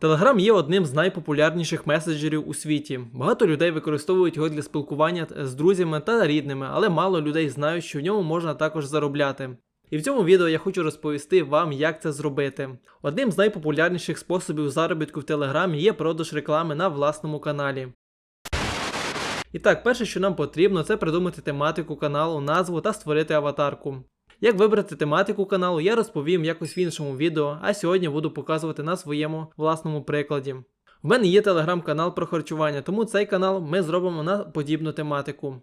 Телеграм є одним з найпопулярніших меседжерів у світі. Багато людей використовують його для спілкування з друзями та рідними, але мало людей знають, що в ньому можна також заробляти. І в цьому відео я хочу розповісти вам, як це зробити. Одним з найпопулярніших способів заробітку в Телеграмі є продаж реклами на власному каналі. І так, перше, що нам потрібно, це придумати тематику каналу, назву та створити аватарку. Як вибрати тематику каналу, я розповім якось в іншому відео, а сьогодні буду показувати на своєму власному прикладі. В мене є телеграм-канал про харчування, тому цей канал ми зробимо на подібну тематику.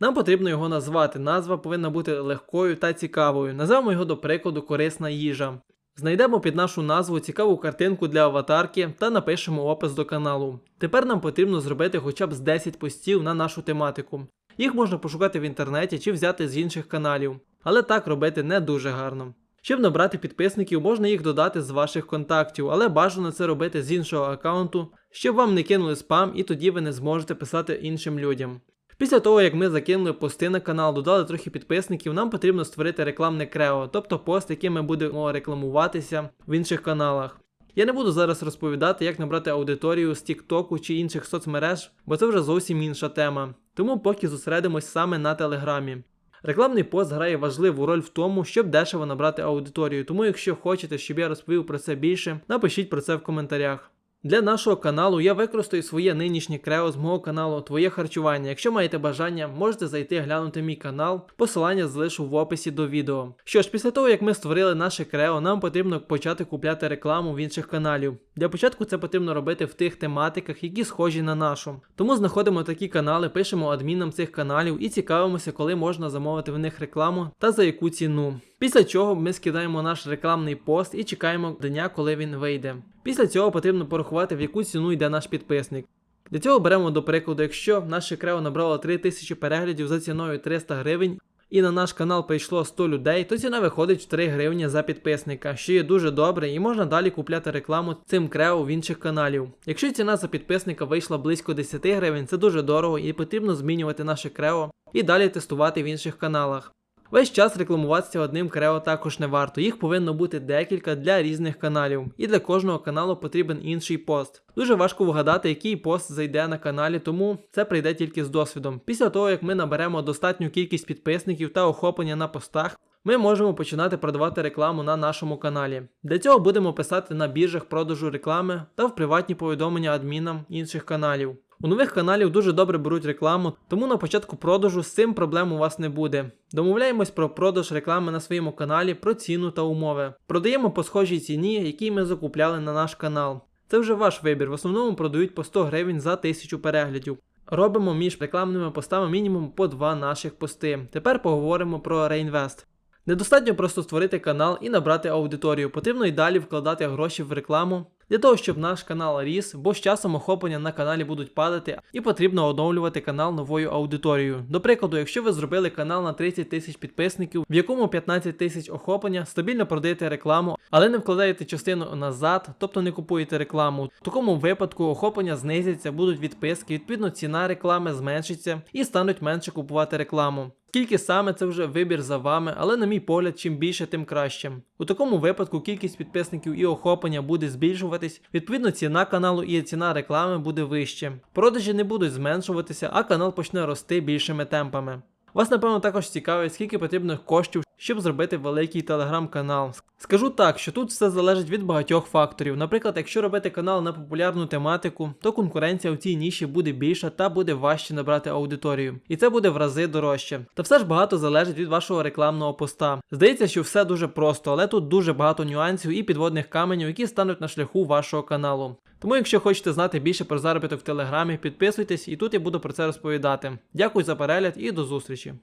Нам потрібно його назвати. Назва повинна бути легкою та цікавою. Назвемо його до прикладу корисна їжа. Знайдемо під нашу назву цікаву картинку для аватарки та напишемо опис до каналу. Тепер нам потрібно зробити хоча б з 10 постів на нашу тематику. Їх можна пошукати в інтернеті чи взяти з інших каналів, але так робити не дуже гарно. Щоб набрати підписників, можна їх додати з ваших контактів, але бажано це робити з іншого аккаунту, щоб вам не кинули спам і тоді ви не зможете писати іншим людям. Після того, як ми закинули пости на канал, додали трохи підписників, нам потрібно створити рекламне крео, тобто пост, яким ми будемо рекламуватися в інших каналах. Я не буду зараз розповідати, як набрати аудиторію з Тіктоку чи інших соцмереж, бо це вже зовсім інша тема. Тому поки зосередимось саме на телеграмі. Рекламний пост грає важливу роль в тому, щоб дешево набрати аудиторію, тому якщо хочете, щоб я розповів про це більше, напишіть про це в коментарях. Для нашого каналу я використаю своє нинішнє крео з мого каналу Твоє харчування. Якщо маєте бажання, можете зайти глянути мій канал, посилання залишу в описі до відео. Що ж, після того як ми створили наше крео, нам потрібно почати купляти рекламу в інших каналів. Для початку це потрібно робити в тих тематиках, які схожі на нашу. Тому знаходимо такі канали, пишемо адмінам цих каналів і цікавимося, коли можна замовити в них рекламу та за яку ціну. Після чого ми скидаємо наш рекламний пост і чекаємо дня, коли він вийде. Після цього потрібно порахувати, в яку ціну йде наш підписник. Для цього беремо до прикладу, якщо наше крео набрало 3000 переглядів за ціною 300 гривень, і на наш канал прийшло 100 людей, то ціна виходить в 3 гривні за підписника, що є дуже добре, і можна далі купляти рекламу цим крео в інших каналів. Якщо ціна за підписника вийшла близько 10 гривень, це дуже дорого і потрібно змінювати наше крео і далі тестувати в інших каналах. Весь час рекламуватися одним крео також не варто, їх повинно бути декілька для різних каналів, і для кожного каналу потрібен інший пост. Дуже важко вгадати, який пост зайде на каналі, тому це прийде тільки з досвідом. Після того, як ми наберемо достатню кількість підписників та охоплення на постах, ми можемо починати продавати рекламу на нашому каналі. Для цього будемо писати на біржах продажу реклами та в приватні повідомлення адмінам інших каналів. У нових каналів дуже добре беруть рекламу, тому на початку продажу з цим проблем у вас не буде. Домовляємось про продаж реклами на своєму каналі, про ціну та умови. Продаємо по схожій ціні, якій ми закупляли на наш канал. Це вже ваш вибір. В основному продають по 100 гривень за 1000 переглядів. Робимо між рекламними постами мінімум по два наших пости. Тепер поговоримо про реінвест. Недостатньо просто створити канал і набрати аудиторію. Потрібно й далі вкладати гроші в рекламу для того, щоб наш канал ріс, бо з часом охоплення на каналі будуть падати, і потрібно оновлювати канал новою аудиторією. До прикладу, якщо ви зробили канал на 30 тисяч підписників, в якому 15 тисяч охоплення, стабільно продаєте рекламу, але не вкладаєте частину назад, тобто не купуєте рекламу. В такому випадку охоплення знизиться, будуть відписки, відповідно ціна реклами зменшиться і стануть менше купувати рекламу. Скільки саме це вже вибір за вами, але на мій погляд, чим більше, тим краще. У такому випадку кількість підписників і охоплення буде збільшуватись, відповідно, ціна каналу і ціна реклами буде вище. Продажі не будуть зменшуватися, а канал почне рости більшими темпами. Вас, напевно, також цікавить, скільки потрібно коштів, щоб зробити великий телеграм-канал. Скажу так, що тут все залежить від багатьох факторів. Наприклад, якщо робити канал на популярну тематику, то конкуренція в цій ніші буде більша та буде важче набрати аудиторію. І це буде в рази дорожче. Та все ж багато залежить від вашого рекламного поста. Здається, що все дуже просто, але тут дуже багато нюансів і підводних каменів, які стануть на шляху вашого каналу. Тому, якщо хочете знати більше про заробіток в телеграмі, підписуйтесь і тут я буду про це розповідати. Дякую за перегляд і до зустрічі.